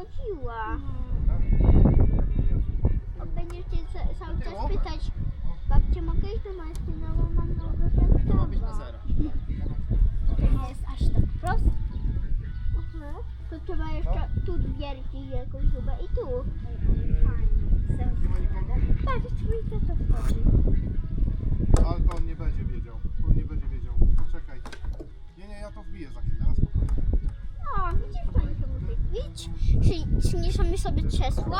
do mnie przychodziła. A będziesz cię ca- cały czas pytać, babcie, mogę iść do matki, no bo mam wiadomo. zero. To nie jest aż tak proste. Aha. To trzeba jeszcze tu wiercić jakąś śrubę i tu. Nie ma nikogo? Patrz, twój tata wchodzi. Ale to on nie będzie wiedział. On nie będzie wiedział. Poczekaj. Nie, nie, ja to wbiję za chwilę, na spokojnie. O, widzisz, to nie muszę bić. Czy zmniejszamy sobie krzesło?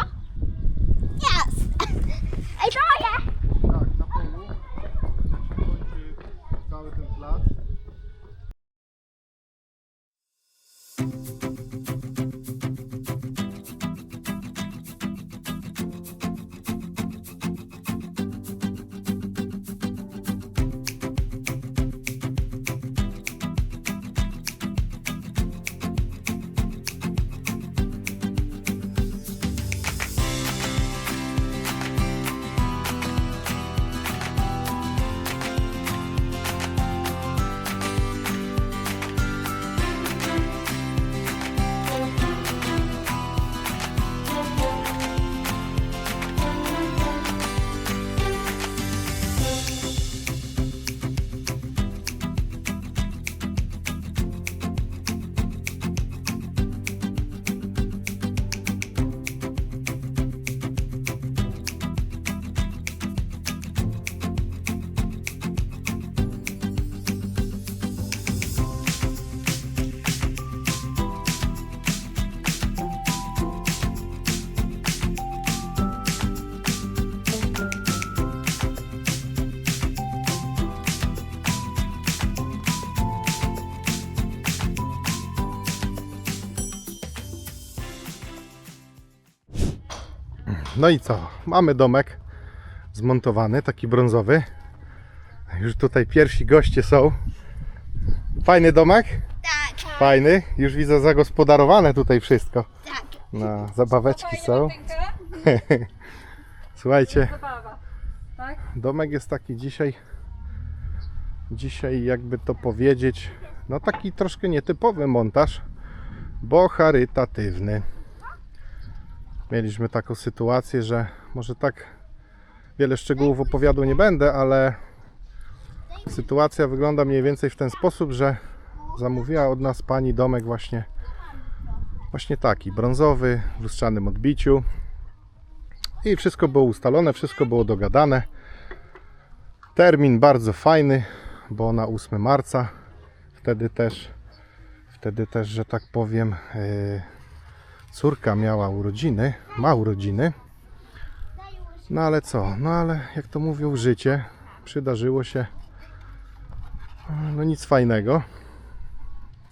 No i co? Mamy domek zmontowany, taki brązowy. Już tutaj pierwsi goście są. Fajny domek? Tak, Fajny. Już widzę zagospodarowane tutaj wszystko. tak. No, zabaweczki są. Słuchajcie. Tak? domek jest taki dzisiaj, dzisiaj jakby to powiedzieć, no taki troszkę nietypowy montaż, bo charytatywny. Mieliśmy taką sytuację, że może tak wiele szczegółów opowiadu nie będę, ale sytuacja wygląda mniej więcej w ten sposób, że zamówiła od nas pani domek właśnie właśnie taki, brązowy, w lustrzanym odbiciu. I wszystko było ustalone, wszystko było dogadane. Termin bardzo fajny, bo na 8 marca. Wtedy też, wtedy też, że tak powiem, yy, córka miała urodziny, ma urodziny. No ale co? No ale jak to mówią, życie przydarzyło się no nic fajnego.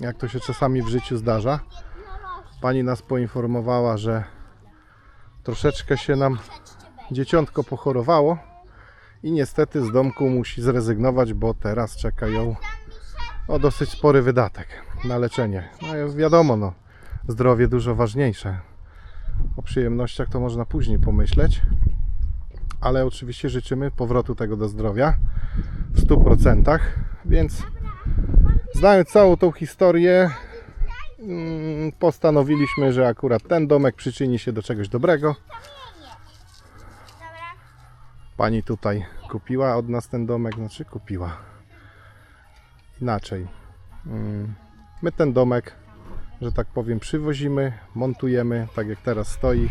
Jak to się czasami w życiu zdarza. Pani nas poinformowała, że troszeczkę się nam dzieciątko pochorowało i niestety z domku musi zrezygnować, bo teraz czeka ją o dosyć spory wydatek na leczenie. No wiadomo, no, zdrowie dużo ważniejsze. O przyjemnościach to można później pomyśleć, ale oczywiście życzymy powrotu tego do zdrowia w 100%, więc znając całą tą historię, mm, postanowiliśmy, że akurat ten domek przyczyni się do czegoś dobrego. Pani tutaj kupiła od nas ten domek, znaczy kupiła. Inaczej. Mm, My ten domek, że tak powiem, przywozimy, montujemy, tak jak teraz stoi,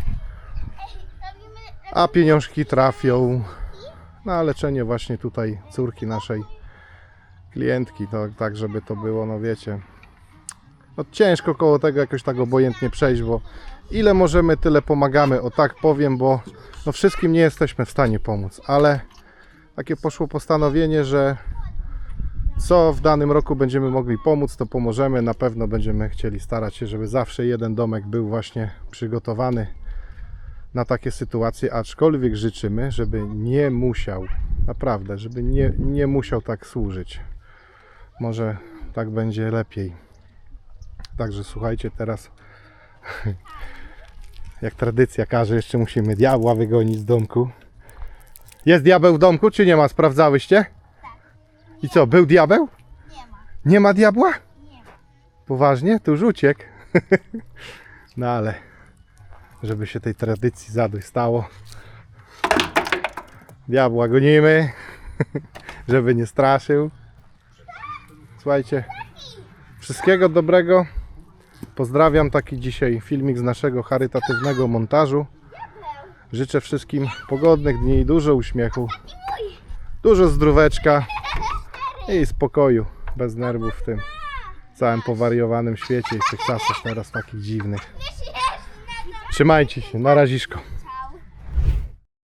a pieniążki trafią na leczenie właśnie tutaj córki naszej klientki, to, tak żeby to było, no wiecie, no ciężko koło tego jakoś tak obojętnie przejść, bo ile możemy, tyle pomagamy, o tak powiem, bo no wszystkim nie jesteśmy w stanie pomóc, ale takie poszło postanowienie, że co w danym roku będziemy mogli pomóc, to pomożemy. Na pewno będziemy chcieli starać się, żeby zawsze jeden domek był właśnie przygotowany na takie sytuacje, aczkolwiek życzymy, żeby nie musiał, naprawdę, żeby nie, nie musiał tak służyć. Może tak będzie lepiej. Także słuchajcie, teraz jak tradycja każe, jeszcze musimy diabła wygonić z domku. Jest diabeł w domku, czy nie ma? Sprawdzałyście? I co, był diabeł? Nie ma. Nie ma diabła? Nie ma. Poważnie? To już uciekł. No ale, żeby się tej tradycji zadość stało. Diabła gonimy, żeby nie straszył. Słuchajcie, wszystkiego dobrego. Pozdrawiam taki dzisiaj filmik z naszego charytatywnego montażu. Życzę wszystkim pogodnych dni, dużo uśmiechu, dużo zdróweczka i spokoju, bez nerwów w tym całym powariowanym świecie i w tych czasach teraz takich dziwnych. Trzymajcie się, na raziszko.